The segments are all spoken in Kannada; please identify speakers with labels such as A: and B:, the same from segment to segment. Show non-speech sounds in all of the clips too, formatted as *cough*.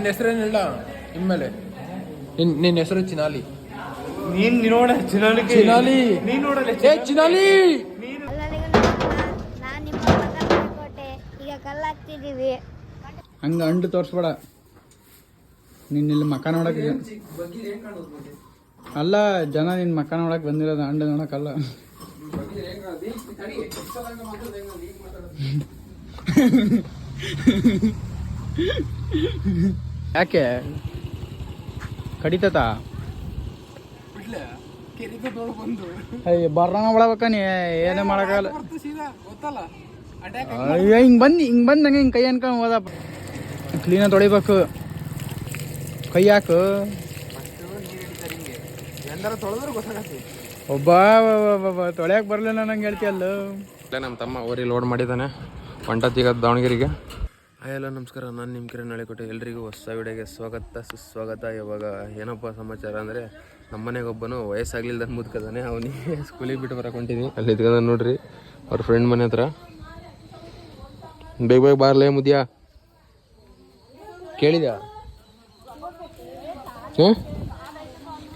A: ನಿನ್ನ ಹೆಸರೇನು ಹೇಳ? ಇನ್ಮೇಲೆ ನಿನ್ ನಿನ್ನ ಹೆಸರು ಚಿನಾಲಿ.
B: ನೀನ್ ನೋಡ ಚಿನಾಲಿ
A: ಚಿನಾಲಿ.
B: ನೀನ್ ನೋಡಲ್ಲ
A: ಏ ಚಿನಾಲಿ.
C: ಎಲ್ಲರಿಗೂ ನಮಸ್ಕಾರ ನಾನು ನಿಮ್ಮ ಮಗ ಕೋಟೆ ಈಗ ಕಲ್ಲಾಗ್ತಿದ್ದೀವಿ.
D: ಹಂಗ ಅಂಡು ತೋರಿಸ್ಬೇಡ. ನಿನ್ನ ಇಲ್ಲಿ ಮಕ್ಕ ನೋಡಕ್ ಅಲ್ಲ ಜನ ನಿನ್ ಮಕ್ಕ ನೋಡಕ್ ಬಂದಿರೋದು ಅಂಡು ನೋಡಕ್ಕಲ್ಲ *laughs* ಯಾಕೆ? ಕಡಿತಾ ಅಯ್ಯ ಬರ್ರಂಗ ಒಳಬೇಕ ನೀ ಏನೇ ಮಾಡಕ್ಕಾಗಲ್ಲ. ಅಯ್ಯ ಹಿಂಗ್ ಬಂದ್ ಹಿಂಗ್ ಬಂದಂಗ ಹಿಂಗ್ ಕೈ ಅನ್ಕೊಂಡ್ ಹೋದ. ಕ್ಲೀನ ತೊಳಿಬೇಕು. ಕೈ ಹಾಕು. ಒಬ್ಬ ತೊಳೆಯಕ್ಕೆ ಬರ್ಲಿಲ್ಲ ನಂಗೆ ಹೇಳ್ತೀಯಲ್ಲ
A: ನಮ್ಮ ತಮ್ಮ ಓರಿ ಲೋಡ್ ಮಾಡಿದಾನೆ ಹೊಂಟತ್ತೀಗ ದಾವಣಗೆರೆಗೆ. ಎಲ್ಲ ನಮಸ್ಕಾರ. ನಾನು ನಿಮ್ಮ ಕಿರಣ್ ಹೇಳಿಕೊಟ್ಟೆ ಎಲ್ಲರಿಗೂ ಹೊಸ ವಿಡಿಯೋಗೆ ಸ್ವಾಗತ, ಸುಸ್ವಾಗತ. ಇವಾಗ ಏನಪ್ಪ ಸಮಾಚಾರ ಅಂದರೆ ನಮ್ಮನೆಗೊಬ್ಬನು ವಯಸ್ಸಾಗಲಿಲ್ಲದ ಮುದ್ಕದಾನೆ ಅವನಿಗೆ ಸ್ಕೂಲಿಗೆ ಬಿಟ್ಟು ಬರಕ್ಕೆ ಹೊಂಟೀನಿ ಅಲ್ಲಿ ಇದ್ಕೊಂಡ ನೋಡ್ರಿ, ಅವ್ರ ಫ್ರೆಂಡ್ ಮನೆ ಹತ್ರ. ಬೇಗ ಬೇಗ ಬಾರ್ಲೇ ಮುದ್ಯಾ. ಕೇಳಿದ್ಯಾ? ಹಾಂ?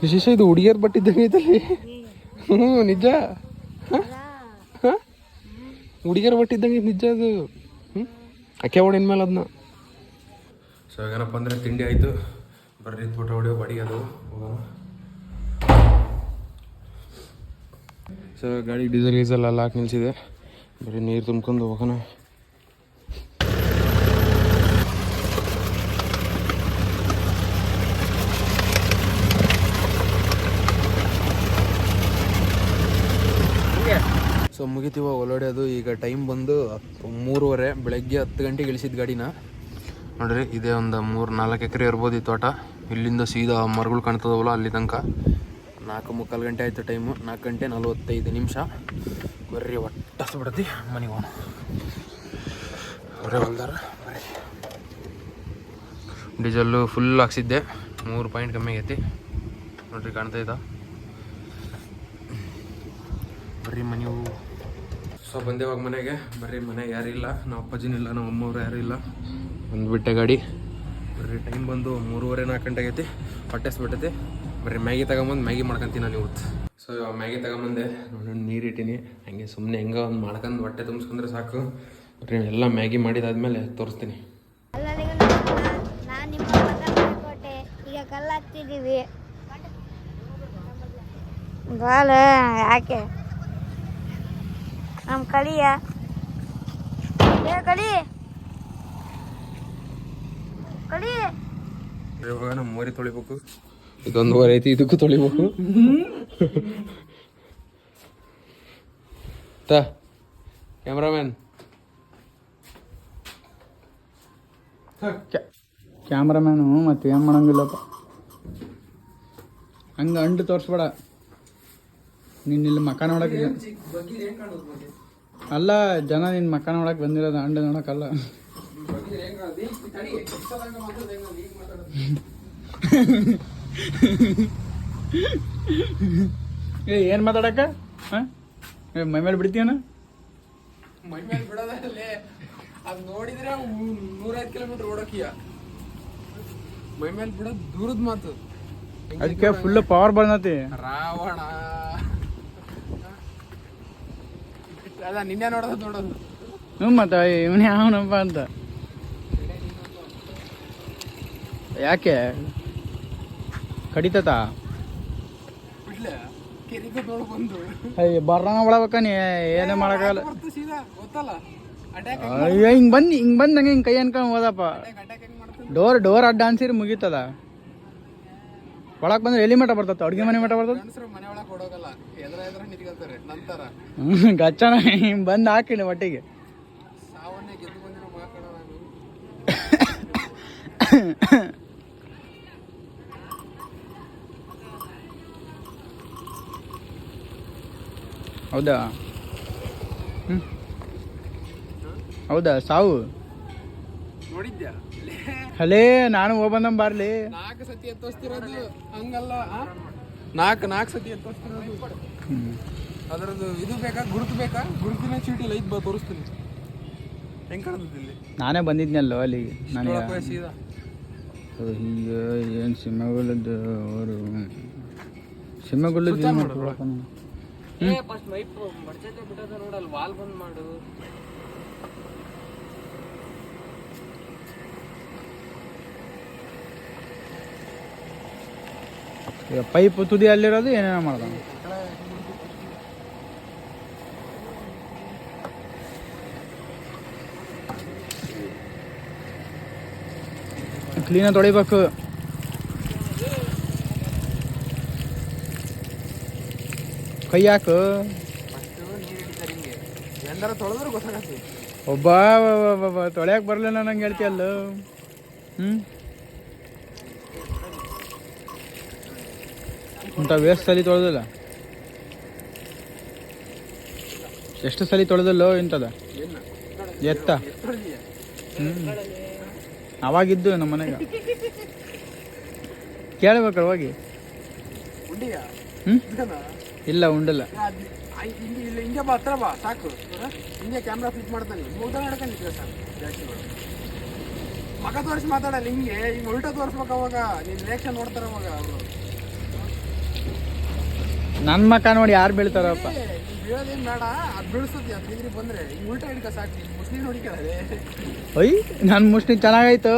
A: ವಿಶೇಷ ಇದು ಹುಡುಗಿಯರ್ ಬಟ್ಟಿದ್ದಂಗೆ ಐತಲ್ಲಿ. ಹ್ಞೂ ನಿಜ? ಹಾಂ? ಹುಡುಗಿಯರ ಬಟ್ಟಿದ್ದಂಗೆ ನಿಜ ಅದು. ಅಕ್ಕೆ ಹೊಡಿನ ಮೇಲೆ ಅದನ್ನ ಸೊ ಏನಪ್ಪ ಅಂದರೆ ತಿಂಡಿ ಆಯಿತು. ಬರ್ರಿ ಫೋಟೋ ಹೊಡಿಯೋ ಬಡಿ ಅದು. ಸೊ ಗಾಡಿ ಡೀಸೆಲ್ ಗೀಸೆಲ್ ಎಲ್ಲ ಹಾಕಿ ನಿಲ್ಸಿದೆ. ಬರೀ ನೀರು ತುಂಬ್ಕೊಂಡು ಹೋಗೋಣ. ಮುಗಿತೀವ ಓಲಾಡೋದು ಈಗ ಟೈಮ್ ಬಂದು ಮೂರುವರೆ, ಬೆಳಗ್ಗೆ ಹತ್ತು ಗಂಟೆಗೆ ಇಳಿಸಿದ ಗಾಡಿನ. ನೋಡ್ರಿ, ಇದೇ ಒಂದು ಮೂರು ನಾಲ್ಕು ಎಕರೆ ಇರ್ಬೋದು ಈ ತೋಟ. ಇಲ್ಲಿಂದ ಸೀದಾ ಮರಗಳು ಕಾಣ್ತದವಲ್ಲ ಅಲ್ಲಿ ತನಕ. ನಾಲ್ಕು ಮುಕ್ಕಾಲು ಗಂಟೆ ಆಯಿತು ಟೈಮು ನಾಲ್ಕು ಗಂಟೆ ನಲ್ವತ್ತೈದು ನಿಮಿಷ. ಬರ್ರಿ, ಒಟ್ಟು ಬಿಡತಿ, ಮನೆಗೆ ಹೋಗೋಣ. ಬರೀ ಡೀಸೆಲ್ಲು ಫುಲ್ ಹಾಕ್ಸಿದ್ದೆ, ಮೂರು ಪಾಯಿಂಟ್ ಕಮ್ಮಿ ಆಗೈತಿ. ನೋಡ್ರಿ, ಕಾಣ್ತಾ ಇದ್ದ ಬರ್ರಿ ಮನೆವು ಸೊ ಬಂದೇವಾಗ ಮನೆಗೆ. ಬರ್ರಿ ಮನೆ ಯಾರು ಇಲ್ಲ. ನಮ್ಮ ಅಪ್ಪಾಜಿನೂ ಇಲ್ಲ ನಮ್ಮ ಅಮ್ಮವ್ರು ಯಾರು ಇಲ್ಲ. ಬಂದುಬಿಟ್ಟೆ ಗಾಡಿ. ಬರ್ರಿ ಟೈಮ್ ಬಂದು ಮೂರುವರೆ ನಾಲ್ಕು ಗಂಟೆ ಆಗೈತಿ. ಹೊಟ್ಟೆ ಬಿಟ್ಟೈತಿ ಬರ್ರಿ ಮ್ಯಾಗಿ ತಗೊಂಬಂದು ಮ್ಯಾಗಿ ಮಾಡ್ಕೊಂತೀನಿ ನಾನು ಇವತ್ತು. ಸೊ ಇವಾಗ ಮ್ಯಾಗಿ ತಗೊಂಬಂದೆ. ನೋಡಿ ನೀರು ಇಟ್ಟೀನಿ. ಹಂಗೆ ಸುಮ್ಮನೆ ಹೆಂಗೆ ಒಂದು ಮಾಡ್ಕೊಂಡು ಹೊಟ್ಟೆ ತುಂಬಿಸ್ಕೊಂಡ್ರೆ ಸಾಕು. ಬರ್ರಿ ಎಲ್ಲ ಮ್ಯಾಗಿ ಮಾಡಿದಾದ್ಮೇಲೆ ತೋರಿಸ್ತೀನಿ.
C: ಬಾಲ ನಮಸ್ಕಾರ ನಾನು ನಿಮ್ಮ ಮಗ ಕೋಟೆ ಈಗ ಕಲ್ಲಾಗ್ತಿದ್ದೀವಿ ಬಾಲ ಯಾಕೆ ನಮ್ಮ ಕಳಿಯ ಏ ಕಳಿ ಕಳಿ
A: ಇವಾಗ ನಮ್ಮ ಮೋರಿ ತೊಳಿಬೇಕು ಇದೊಂದುವರೆ ಐತಿ ಇದಕ್ಕೂ ತೊಳಿಬೇಕು ತಾ ಕ್ಯಾಮ್ರಾಮ್ಯಾನ್
D: ಕ್ಯಾಮ್ರಾಮ್ಯಾನು ಮತ್ತೆ ಏನು ಮಾಡಂಗಿಲ್ಲಪ್ಪ ಹಂಗ ಅಂಡು ತೋರಿಸ್ಬೇಡ ನಿನ್ನ ಇಲ್ಲಿ ಮಕ್ಕ ನೋಡಕ್ ಅಲ್ಲ ಜನ ನಿನ್ನ ಮಕ್ಕ ನೋಡಕ್ ಬಂದಿರೋದು ಅಂಡ ನೋಡಕ್ಕಲ್ಲ. ಏ ಏನ್ ಏ ಮೈ ಮೇಲೆ ಬಿಡ್ತೀಯನ?
A: ಮೈ ಮೇಲೆ ಬಿಡೋದಲ್ಲೇ ಅದು ನೋಡಿದ್ರೆ ನೂರೈದು ಕಿಲೋಮೀಟರ್ ಓಡೋಕಿಯ. ಮೈ ಮೇಲೆ ಬಿಡೋದು ದೂರದ ಮಾತು.
D: ಅದಕ್ಕೆ ಫುಲ್ ಪವರ್ ಬಂದತಿ.
A: ರಾವಣ. ಅದ ನಿನ್ನೆ ನೋಡೋದು ನೋಡೋದು.
D: ಹ್ಞೂ ಮತ್ತೆ ಇವನು ಯಾವನಪ್ಪ ಅಂತ. ಯಾಕೆ? ಕಡಿತತಾ? ಅಯ್ಯ ಬರ್ರಂಗ ಒಳಬೇಕ ನೀ ಏನೇ ಮಾಡಕ್ಕಾಗಲ್ಲ ಅಯ್ಯ ಹಿಂಗ್ ಬಂದ್ ಹಿಂಗ್ ಬಂದಂಗೆ ಹಿಂಗ್ ಕೈ ಅನ್ಕೊಂಡ್ ಹೋದಪ್ಪ. ಡೋರ್ ಡೋರ್ ಅಡ್ಡ ಅನ್ಸಿರಿ ಮುಗೀತದ. ಒಳಕ್ ಬಂದ್ರೆ ಎಲ್ಲಿ ಮಠ ಬರ್ತದ? ಅಡ್ಗೆ ಮನೆ ಮಠ ಬರ್ತದ?
A: ಮನೆ ಒಳಗೆ ಕೊಡೋಗಲ್ಲ ಎದ್ರ ಎದ್ರ ನಿಂತ್ಕೊಳ್ತಾರೆ. ನಂತರ.
D: ಹ್ಮ್ ಗಚ್ಚನ ಹಿಂಗ್ ಬಂದ್ ಹಾಕಿನಿ ಒಟ್ಟಿಗೆ.
A: ಸಾವನ್ನೇ ಗೆದ್ದು ಬಂದಿರೋ ಮಾಕಣ ನಾನು.
D: ಹೌದಾ? ಹೌದಾ ಸಾವು?
A: ನೋಡಿದ್ಯಾ?
D: ಹಲೇ ನಾನು ಹೋಗ್ಬಂದಂ ಬಾರ್ಲಿ.
A: ನಾಲ್ಕು ಸತಿ ಎತ್ತೋಸ್ತಿರೋದು ಹಂಗಲ್ಲ ನಾಲ್ಕು ನಾಲ್ಕು ಸತಿ ಎತ್ತೋಸ್ತಿರೋದು. ಅದರದ್ದು ಇದು ಬೇಕಾ ಗುರುತು ಬೇಕಾ? ಗುರುತಿನ ಚೀಟಿ ಲೈಟ್ ಬಾ ತೋರಿಸ್ತೀನಿ. ಹೆಂಗ್ ಇಲ್ಲಿ?
D: ನಾನೇ ಬಂದಿದ್ನಲ್ಲೋ ಅಲ್ಲಿಗೆ ನನಗೆ.
A: ಸೀದಾ.
D: ಈಗ ಏನು ಸಿಂಹಗಳದ್ದು ಅವರು. ಸಿಂಹಗಳದ್ದು ಏನು ಮಾಡ್ಕೊಳಪ್ಪ ನೀನು?
A: ಏ ಫಸ್ಟ್ ಮೈಪ್ ಮಡ್ಚತೆ ಬಿಟ್ಟದ ನೋಡಲ್ಲ ವಾಲ್ ಬಂದ್ ಮಾಡು
D: ಈಗ ಪೈಪ್ ತುದಿ ಅಲ್ಲಿರೋದು ಏನೇನೋ ಮಾಡ್ದ ಕ್ಲೀನಾಗಿ ತೊಳಿಬೇಕು ಕೈ
A: ತೊಳೆದ್ರೆ
D: ಒಬ್ಬ ತೊಳೆಯಕ್ಕೆ ಬರಲಿಲ್ಲ ನಂಗೆ ಹೇಳ್ತೀಯಲ್ಲ ಹ್ಞೂ ಇಂಥ ವೇಸ್ಟ್ ಸಲಿ ತೊಳೆದಿಲ್ಲ? ಎಷ್ಟು ಸಲಿ ತೊಳೆದಲ್ಲೋ ಇಂಥದ ಎತ್ತ? ಹ್ಞೂ ಅವಾಗಿದ್ದು ನಮ್ಮ ಮನೆಗೆ. ಕೇಳಬೇಕಲ್ಲ ಹೋಗಿ? ಹ್ಞೂ ಇಲ್ಲ ಉಂಡಲ್ಲ.
A: ಹಿಂಗೆ ಬಾ ಹತ್ರ ಬಾ ಸಾಕು? ಹಿಂಗೆ ಕ್ಯಾಮ್ರಾ ಫಿಟ್ ಮಾಡ್ತಾನೆ. ಊಟ ನಡ್ಕೊಂಡಿದ್ರೆ ಸಾಕು ಜಾಸ್ತಿ ಮಗ ತೋರಿಸಿ ಮಾತಾಡಲ್ಲ ಹಿಂಗೆ ಹಿಂಗೆ ಉಲ್ಟಾ ತೋರಿಸ್ಬೇಕು ಅವಾಗ. ನೀನ್ ರಿಯಾಕ್ಷನ್ ನೋಡ್ತಾರ ಅವಾಗ ಅವರು.
D: ನನ್ನ ಮಕ್ಕ ನೋಡಿ ಯಾರು ಬೀಳ್ತಾರಪ್ಪ?
A: ಬಂದ್ರೆ. ಉಲ್ಟಾ ಹಿಡ್ಕ ಸಾಕು.
D: ಒಯ್ ನನ್ನ ಮುಷ್ಟಿ ಚೆನ್ನಾಗಾಯ್ತು.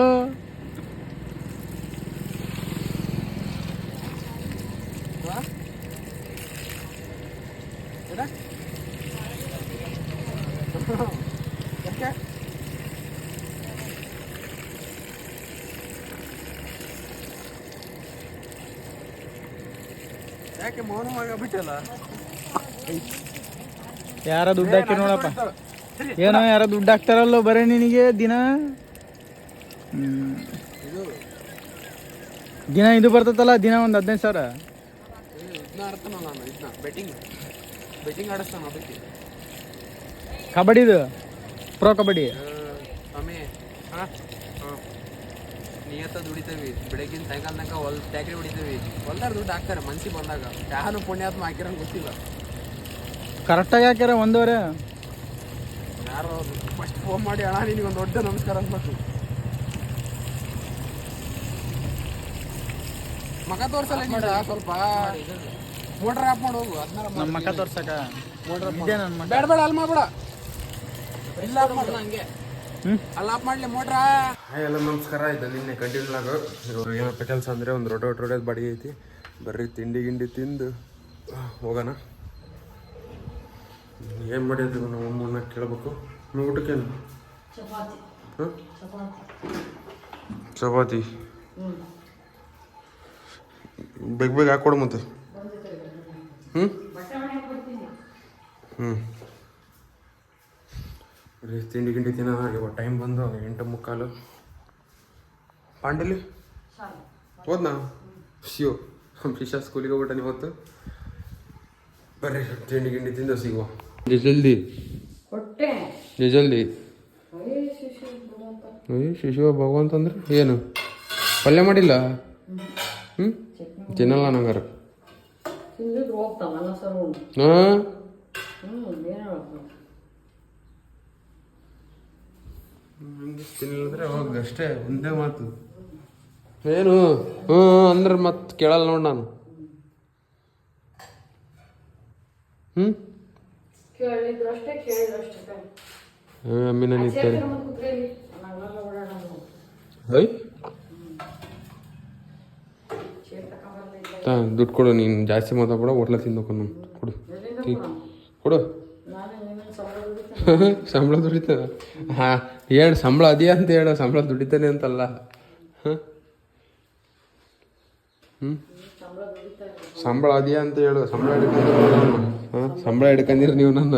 A: ಯಾಕೆ ಮೌನವಾಗ ಬಿಟ್ಟಲ್ಲ?
D: ಯಾರ ದುಡ್ಡು ಹಾಕಿ ನೋಡಪ್ಪ. ಏನೋ ಯಾರ ದುಡ್ಡು ಹಾಕ್ತಾರಲ್ಲೋ ಬರೀ ನಿನಗೆ ದಿನ? ದಿನ ಇದು ಬರ್ತದಲ್ಲ ದಿನ ಒಂದು ಹದಿನೈದು ಸಾವಿರ? ಕಬಡ್ಡಿದು? ಪ್ರೊ ಕಬಡ್ಡಿ
A: ಸ್ವಾಮಿ ಹಾಂ ಹಾಂ ನಿಯತ್ತ ದುಡಿತೇವಿ ಬೆಳಗಿನ ಸಾಯಂಕಾಲ ತನಕ ಹೊಲ್ ಟ್ಯಾಕ್ರಿ ಹೊಡಿತೇವಿ. ಹೊಲ್ದಾರ ದುಡ್ಡು ಹಾಕ್ತಾರೆ ಮನ್ಸಿಗೆ ಬಂದಾಗ. ಯಾರು ಪುಣ್ಯಾತ್ಮ ಹಾಕಿರಂಗೆ ಗೊತ್ತಿಲ್ಲ.
D: ಕರೆಕ್ಟಾಗಿ ಹಾಕ್ಯಾರ ಒಂದೂವರೆ?
A: ಯಾರೋ ಫಸ್ಟ್ ಫೋನ್ ಮಾಡಿ ಅಣ್ಣ ನಿನಗೆ ಒಂದು ದೊಡ್ಡ ನಮಸ್ಕಾರ ಅನ್ಬೇಕು ಮಗ ತೋರ್ಸಲ್ಲ ನೀಡ ಸ್ವಲ್ಪ. ಮೋಟ್ರ್ ಆಫ್ ಮಾಡಿ. ಹೋಗು
D: ನಮ್ಮ ಮಕ್ಕ ತೋರ್ಸಕ ಮಕ್ಕ
A: ಬೇಡ ಬೇಡ ಅಲ್ಲಿ ಮಾಡ್ಬೇಡ. ಇಲ್ಲ ಹಂಗೆ. ಎಲ್ಲ ನಮಸ್ಕಾರ. ಇದು ನಿನ್ನೆ ಕಂಟಿನ್ಯೂ ಆಗೋ ಏನಪ್ಪ ಕೆಲಸ ಅಂದರೆ ಒಂದು ರೊಟೆ ಹೊಡೆಯೋದು ಬಾಡಿಗೆ ಐತಿ. ಬರ್ರಿ ತಿಂಡಿ ಗಿಂಡಿ ತಿಂದು ಹೋಗೋಣ. ಏನು ಮಾಡಿದ್ರು ನಮ್ಮ ಅಮ್ಮನ್ನ ಕೇಳಬೇಕು. ನೀವು ಊಟಕ್ಕೇನು? ಹಾಂ? ಚಪಾತಿ. ಬೇಗ ಬೇಗ ಹಾಕ್ಕೊಡು ಮತ್ತೆ. ಹ್ಞೂ ಹ್ಞೂ ಬರೀ ತಿಂಡಿ ಗಿಂಡಿ ತಿನ್ನ ಇವಾಗ ಟೈಮ್ ಬಂದು ಎಂಟು ಮುಕ್ಕಾಲು. ಪಾಂಡಲಿ? ಹೋದ್ನಾ? ಶಿವ ಶಿಶಾ ಸ್ಕೂಲಿಗೆ ಹೋಗ್ಬಿಟ್ಟ ಇವತ್ತು. ಬರ್ರಿ ತಿಂಡಿ ಗಿಂಡಿ ತಿಂದು ಸಿಗುವ. ಜಲ್ದಿ
E: ಹೊಟ್ಟೆ
A: ಜಲ್ದಿ
E: ಅಯ್ಯ ಶಿಶು
A: ಭಗವಂತ. ಅಂದ್ರೆ ಏನು? ಪಲ್ಯ ಮಾಡಿಲ್ಲ? ಹ್ಞೂ ತಿನ್ನಲ್ಲ ನಂಗಾರ. ಹಾಂ
E: ಹ್ಞೂ ಏನು
A: ಹೋಗಿ ಅಷ್ಟೇ ಒಂದೇ ಮಾತು. ಏನು? ಹ್ಞೂ ಅಂದ್ರೆ ಮತ್ತೆ ಕೇಳಲ್ಲ ನೋಡಿ ನಾನು. ಹ್ಞೂ
E: ಕೇಳಿದ್ರು ಅಷ್ಟೇ ಕೇಳಿದ್ರು ಅಷ್ಟೇ
A: ಅಮ್ಮಿ ನಾನು ಇದ್ದಾರೆ
E: ಮತ್ತೆ ಕುತ್ಕೊಳ್ಳಿ ನಾವೆಲ್ಲ ಓಡಾಡೋಣ
A: ಐ?
E: ಚೇರ್ ತಗೊಂಬರ್ಲಿಲ್ಲ
A: ತಾ ದುಡ್ಡು ಕೊಡು ನೀನು ಜಾಸ್ತಿ ಮಾತಾಡ್ಬೇಡ ಹೋಟ್ಲ ತಿನ್ಬೇಕು ನಾನು ಕೊಡು. ತಿ- ಕೊಡು?
E: ಸಂಬಳ
A: ದುಡಿತದ *laughs* ಹಾಂ. ಹೇಳು, ಸಂಬಳ ಅದೇ ಅಂತ ಹೇಳು, ಸಂಬಳ ದುಡಿತಾನೆ ಅಂತಲ್ಲ. ಹ್ಞೂ
E: ಸಂಬಳ
A: ಅದೆಯಾ ಅಂತ ಹೇಳು, ಸಂಬಳ ಹಿಡ್ಕೊಂಡಿರೋ ಹಾಂ? ಸಂಬಳ ಹಿಡ್ಕೊಂಡಿರ ನೀವು ನನ್ನ.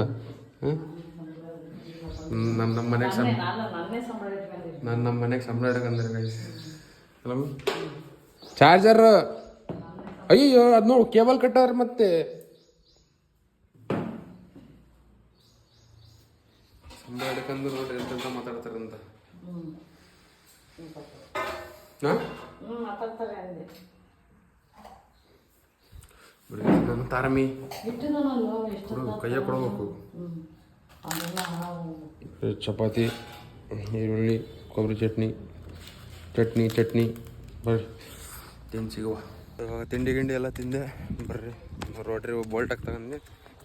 A: ಹಾಂ? ನಮ್ಮ ನಮ್ಮ ಮನೆಗೆ
E: ಸಂಬಳ
A: ನಾನು ನಮ್ಮ ಮನೆಗೆ ಸಂಬಳ ಹಿಡ್ಕೊಂಡಿರ ಗೈಸ್ ಚಾರ್ಜರ್ ಅಯ್ಯೋ ಅದು ನೋಡು, ಕೇಬಲ್ ಕಟ್ಟಾರ ಮತ್ತೆ. ಸಂಬಳ ಹಿಡ್ಕೊಂಡು ನೋಡ್ರಿ ಎಂತೆಂತ ಮಾತಾಡ್ತಾರಂತ. ನನ್ನ ತಾರಮಿ. ಕೊಡು ಕೈಯಾಗ ಕೊಡಬೇಕು. ಚಪಾತಿ ಈರುಳ್ಳಿ ಕೊಬ್ಬರಿ ಚಟ್ನಿ ಚಟ್ನಿ ಚಟ್ನಿ. ಬರ್ರಿ. ತಿನ್ ಸಿಗುವ. ತಿಂಡಿ ಗಿಂಡಿ ಎಲ್ಲ ತಿಂದೆ. ಬರ್ರಿ. ರೋಟ್ರಿ ಬೋಲ್ಟ್ ಹಾಕ್ತಾ ತಗೊಂಡು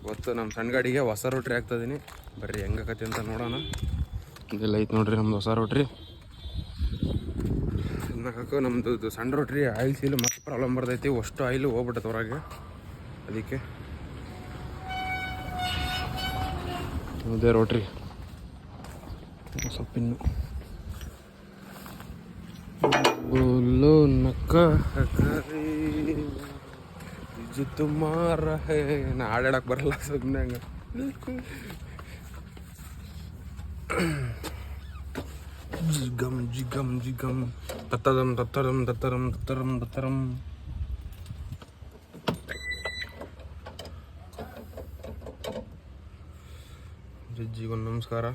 A: ಇವತ್ತು ನಮ್ಮ ಸಣ್ಣ ಗಾಡಿಗೆ ಹೊಸ ರೋಟ್ರಿ ಹಾಕ್ತಿದ್ದೀನಿ ಬರ್ರಿ ಹೆಂಗಾಕತಿ ಅಂತ ನೋಡೋಣ. ಇದೆಲ್ಲ ಐತೆ ನೋಡ್ರಿ ನಮ್ದು ಹೊಸ ರೋಟ್ರಿ ಹಾಕೋ ನಮ್ಮದು ಸಣ್ಣ ರೋಟ್ರಿ ಆಯಿಲ್ ಸೀಲು ಮತ್ತೆ ಪ್ರಾಬ್ಲಮ್ ಬರ್ತೈತಿ. ಅಷ್ಟು ಆಯಿಲು ಹೋಗ್ಬಿಟ್ಟೈತೆ ಹೊರಗೆ. ಅದಕ್ಕೆ ಅದೇ ರೋಟ್ರಿ ಸ್ವಲ್ಪ ಇನ್ನು ಗುಲ್ಲು ನಕ್ಕ ಹಕರಿ ಮಾರ ನಾ ಆಡಾಡಕ್ ಬರಲ್ಲ ಸುಮ್ಮನೆ ಹಂಗ. ಜಿಗಮ್ ಜಿಗಮ್ ಜಿಗಮ್. ತತ್ತದಂ ತತ್ತರಂ ತತ್ತರಂ ತತ್ತರಂ ತತ್ತರಂ. ಜೀವನ್ ನಮಸ್ಕಾರ.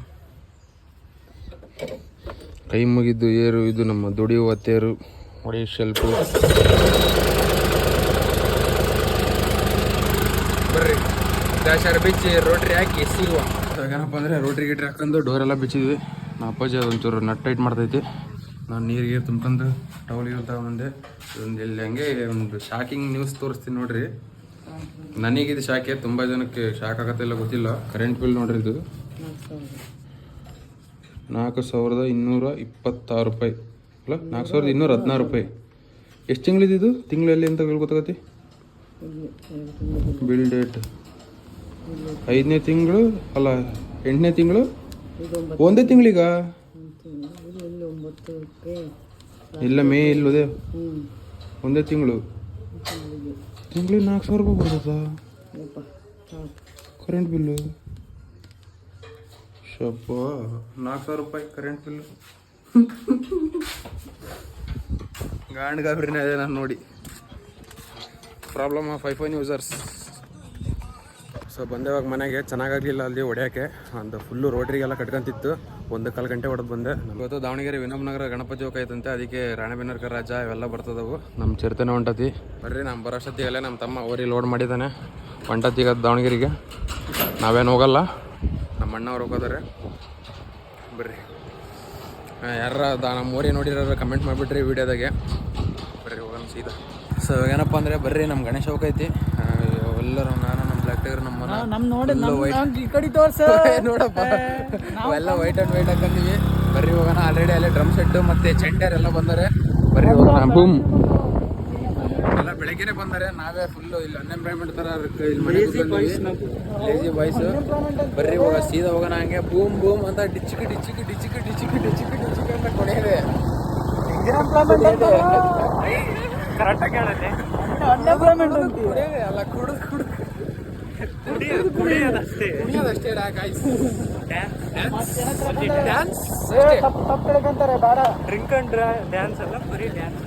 A: ಕೈ ಮುಗಿದ್ದು ಏರು, ಇದು ನಮ್ಮ ದುಡಿಯುವ ತೇರು. ಒಡೆಯ ಶೆಲ್ಫು ಬರ್ರಿ ದಾಶಾರ ಬಿಚ್ಚಿ ರೋಟ್ರಿ ಹಾಕಿ ಸಿಗುವ. ಏನಪ್ಪ ಅಂದರೆ ರೋಟ್ರಿ ಗಿಟ್ರಿ ಹಾಕೊಂಡು ಡೋರ್ ಎಲ್ಲ ಬಿಚ್ಚಿದ್ವಿ. ನಮ್ಮ ಅಪ್ಪಾಜಿ ಅದೊಂಚೂರು ನಟ್ ಟೈಟ್ ಮಾಡ್ತೈತಿ. ನಾನು ನೀರಿಗೆ ತುಂಬ್ಕೊಂಡು ಟವಲ್ ಗೀಲ್ ತಗೊಂಡೆ ಒಂದು ಇಲ್ಲಿ ಹಂಗೆ ಒಂದು ಶಾಕಿಂಗ್ ನ್ಯೂಸ್ ತೋರಿಸ್ತೀನಿ ನೋಡ್ರಿ. ನನಗಿದು ಶಾಕೆ ತುಂಬ ಜನಕ್ಕೆ ಶಾಕ್ ಆಗತ್ತಿಲ್ಲ ಗೊತ್ತಿಲ್ಲ. ಕರೆಂಟ್ ಬಿಲ್ ನೋಡ್ರಿ ಇದು ನಾಲ್ಕು ಸಾವಿರದ ಇನ್ನೂರ ಇಪ್ಪತ್ತಾರು ರೂಪಾಯಿ. ಅಲ್ಲ, ನಾಲ್ಕು ಸಾವಿರದ ಇನ್ನೂರ ಹದಿನಾರು ರೂಪಾಯಿ. ಎಷ್ಟು ತಿಂಗಳಿದ್ದು ತಿಂಗಳಲ್ಲಿ ಅಂತ ಗೊತ್ತಾಗತ್ತೆ? ಬಿಲ್ ಡೇಟ್ ಐದನೇ ತಿಂಗಳು, ಅಲ್ಲ, ಎಂಟನೇ ತಿಂಗಳು? ಒಂದೇ ತಿಂಗಳಿಗ? ಇಲ್ಲ, ಮೇ ಇಲ್ಲದೆ. ಒಂದೇ ತಿಂಗಳು. ತಿಂಗಳಿಗೆ ನಾಲ್ಕು ಸಾವಿರ ರೂಪಾಯಿ ಬರ್ತದ ಕರೆಂಟ್ ಬಿಲ್ಲು? ಶಪ್ಪ ನಾಲ್ಕು ಸಾವಿರ ರೂಪಾಯಿ ಕರೆಂಟ್ ಬಿಲ್ಲು. ಗಾಂಡ್ ಗಾಬ್ರಿನೇ ಅದೇ ನಾನು ನೋಡಿ. Problem of iPhone users. So ಬಂದೇವಾಗ ಮನೆಗೆ. ಚೆನ್ನಾಗಾಗಲಿಲ್ಲ ಅಲ್ಲಿ ಹೊಡ್ಯೋಕ್ಕೆ ಒಂದು ಫುಲ್ಲು ರೋಟ್ರಿಗೆಲ್ಲ ಕಟ್ಕೊಂತಿತ್ತು. ಒಂದು ಕಾಲು ಗಂಟೆ ಹೊಡೆದು ಬಂದೆ. ಇವತ್ತು ದಾವಣಗೆರೆ ವಿನೋಬ್ ನಗರ ಗಣಪತಿ ಹೋಗೈತಂತೆ ಅದಕ್ಕೆ ರಾಣೆಬೆನ್ನರ್ಕ ರಾಜ ಇವೆಲ್ಲ ಬರ್ತದವು. ನಮ್ಮ ಚಿರತೆನ ಹೊಂಟತಿ. ಬರ್ರಿ ನಮ್ಮ ಬರೋಷ್ಟೊತ್ತಿಗೆಲ್ಲ ನಮ್ಮ ತಮ್ಮ ಓರಿ ಲೋಡ್ ಮಾಡಿದ್ದಾನೆ ಹೊಂಟತಿ ಈಗ ದಾವಣಗೆರೆಗೆ. ನಾವೇನು ಹೋಗಲ್ಲ. ನಮ್ಮ ಅಣ್ಣವ್ರು ಹೋಗೋದಾರೆ. ಬರ್ರಿ. ಯಾರ ನಮ್ಮ ಊರಿ ನೋಡಿರೋ ಕಮೆಂಟ್ ಮಾಡಿಬಿಟ್ರಿ ವಿಡಿಯೋದಾಗೆ. ಬರ್ರಿ, ಹೋಗೋಣ ಸೀದಾ. ಸೊ ಏನಪ್ಪ ಅಂದರೆ ಬರ್ರಿ ನಮ್ಮ ಗಣೇಶ ಹೋಗೈತಿ ಎಲ್ಲರೂ ನಾನು ಟೈಗರ್ ನಮ್ಮ
D: ನಮ್ ನೋಡಿ ಈ ಕಡೆ ತೋರ್ಸ. *laughs*
A: ನೋಡಪ್ಪ. ಅವೆಲ್ಲ ವೈಟ್ ಆ್ಯಂಡ್ ವೈಟ್ ಹಾಕೊಂಡಿವಿ ಬರ್ರಿ ಹೋಗೋಣ. ಆಲ್ರೆಡಿ ಅಲ್ಲೇ ಡ್ರಮ್ ಸೆಟ್ ಮತ್ತೆ ಚೆಂಡರ್ ಎಲ್ಲ ಬಂದರೆ. ಬರ್ರಿ ಹೋಗೋಣ. ಬೂಮ್ ಎಲ್ಲ ಬೆಳಗ್ಗೆನೆ ಬಂದರೆ. ನಾವೇ ಫುಲ್ ಇಲ್ಲಿ ಅನ್ಎಂಪ್ಲಾಯ್ಮೆಂಟ್ ತರ ಇಲ್ಲಿ ವಾಯ್ಸ್ ಲೇಜಿ ಬಾಯ್ಸ್ ಬರ್ರಿ ಹೋಗ ಸೀದಾ ಹೋಗೋಣ ಹಂಗೆ. ಬೂಮ್ ಬೂಮ್ ಅಂತ ಡಿಚ್ಚಿಕ್ ಡಿಚ್ಚಿಕ್ ಡಿಚ್ಚಿಕ್ ಡಿಚ್ಚಿಕ್ ಡಿಚ್ಚಿಕ್ ಡಿಚ್ಚಿಕ್ ಅಂತ ಕೊನೆಯಿದೆ
B: ಕರೆಕ್ಟಾಗಿ ಹೇಳತ್ತೆ
A: ಅನ್ಎಂಪ್ಲಾಯ್ಮೆಂಟ್ ಅಲ್ಲ ಕುಡಿದು ಕುಡಿದು.
B: ಕುಡಿಯೋದಷ್ಟೇ
A: ಕುಡಿಯೋದಷ್ಟೇ ಡ್ಯಾನ್ಸ್
D: ಬೇಡ.
B: ಡ್ರಿಂಕ್ ಅಂಡ್ ಡ್ಯಾನ್ಸ್ ಅಲ್ಲ ಬರೀ ಡ್ಯಾನ್ಸ್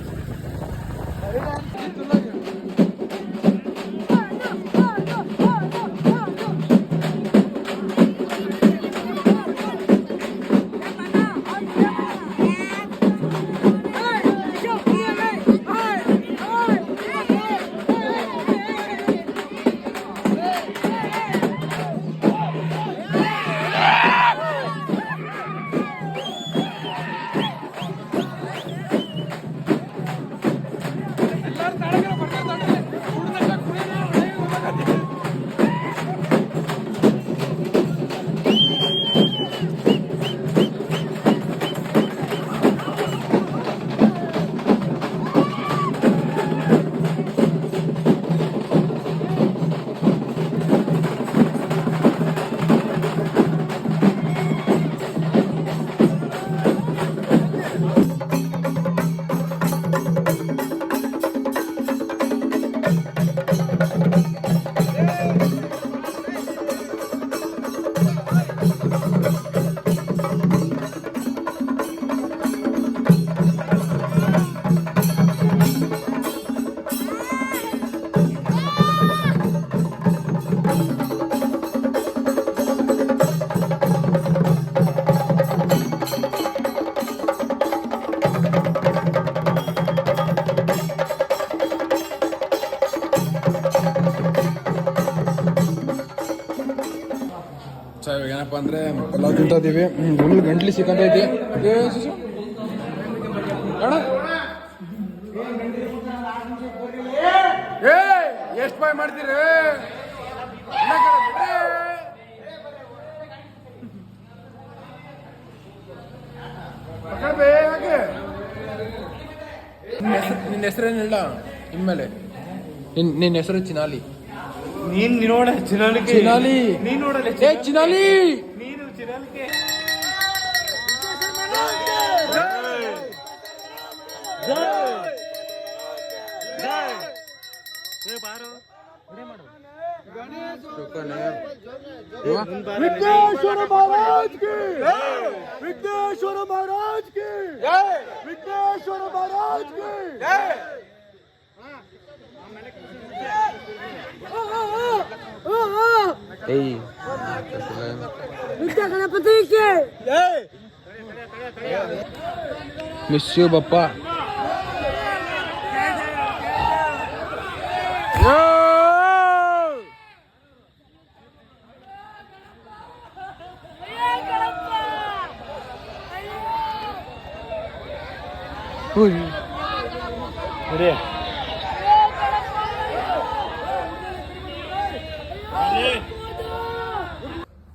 A: ಅಂದರೆ ಪಲಾವ್ ತಿಂತಾ ಇದೀವಿ. ಹುಲ್ ಗಂಟ್ಲಿ ಸಿಕ್ಕಂತೈತಿ ಎಷ್ಟು ಬಾಯ್ ಮಾಡ್ತೀರಿ? ನಿನ್ನ ಹೆಸರು ನಿನ್ನ ಹೆಸರೇನು ಹೇಳ? ಇನ್ಮೇಲೆ. ನಿನ್ ನಿನ್ನ ಹೆಸರು ಚಿನಾಲಿ.
B: ನೀನ್ ನೋಡ ಚಿನಾಲಿ
A: ಚಿನಾಲಿ.
B: ನೀನ್ ನೋಡಲ್ಲ
A: ಏ ಚಿನಾಲಿ.
B: टोकन है।
A: विघ्नेश्वर महाराज की। विघ्नेश्वर महाराज की। विघ्नेश्वर महाराज की। गणपति के। Miss you Bappa. Yeah! Bappa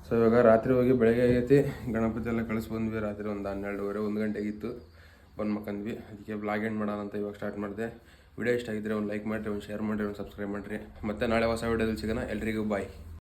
A: so ಇವಾಗ ರಾತ್ರಿ ಹೋಗಿ ಬೆಳಗ್ಗೆ ಆಗೈತಿ. ಗಣಪತಿ ಎಲ್ಲ ಕಳಿಸಿ ಬಂದ್ವಿ. ರಾತ್ರಿ ಒಂದು ಹನ್ನೆರಡುವರೆ ಒಂದು ಗಂಟೆ ಆಗಿತ್ತು ಬಂದು ಮಕ್ಕಂದ್ವಿ. ಅದಕ್ಕೆ ಬ್ಲಾಗ್ ಎಂಡ್ ಮಾಡೋಣ ಅಂತ ಇವಾಗ ಸ್ಟಾರ್ಟ್ ಮಾಡಿದೆ. ವಿಡಿಯೋ ಇಷ್ಟ ಆಗಿದ್ರೆ ಒಂದು ಲೈಕ್ ಮಾಡಿರಿ ಒಂದು ಶೇರ್ ಮಾಡಿರಿ ಒಂದು ಸಬ್ಸ್ಕ್ರೈಬ್ ಮಾಡಿರಿ. ಮತ್ತೆ ನಾಳೆ ಹೊಸ ವಿಡಿಯೋದಲ್ಲಿ ಸಿಗೋಣ. ಎಲ್ರಿಗೂ ಬಾಯ್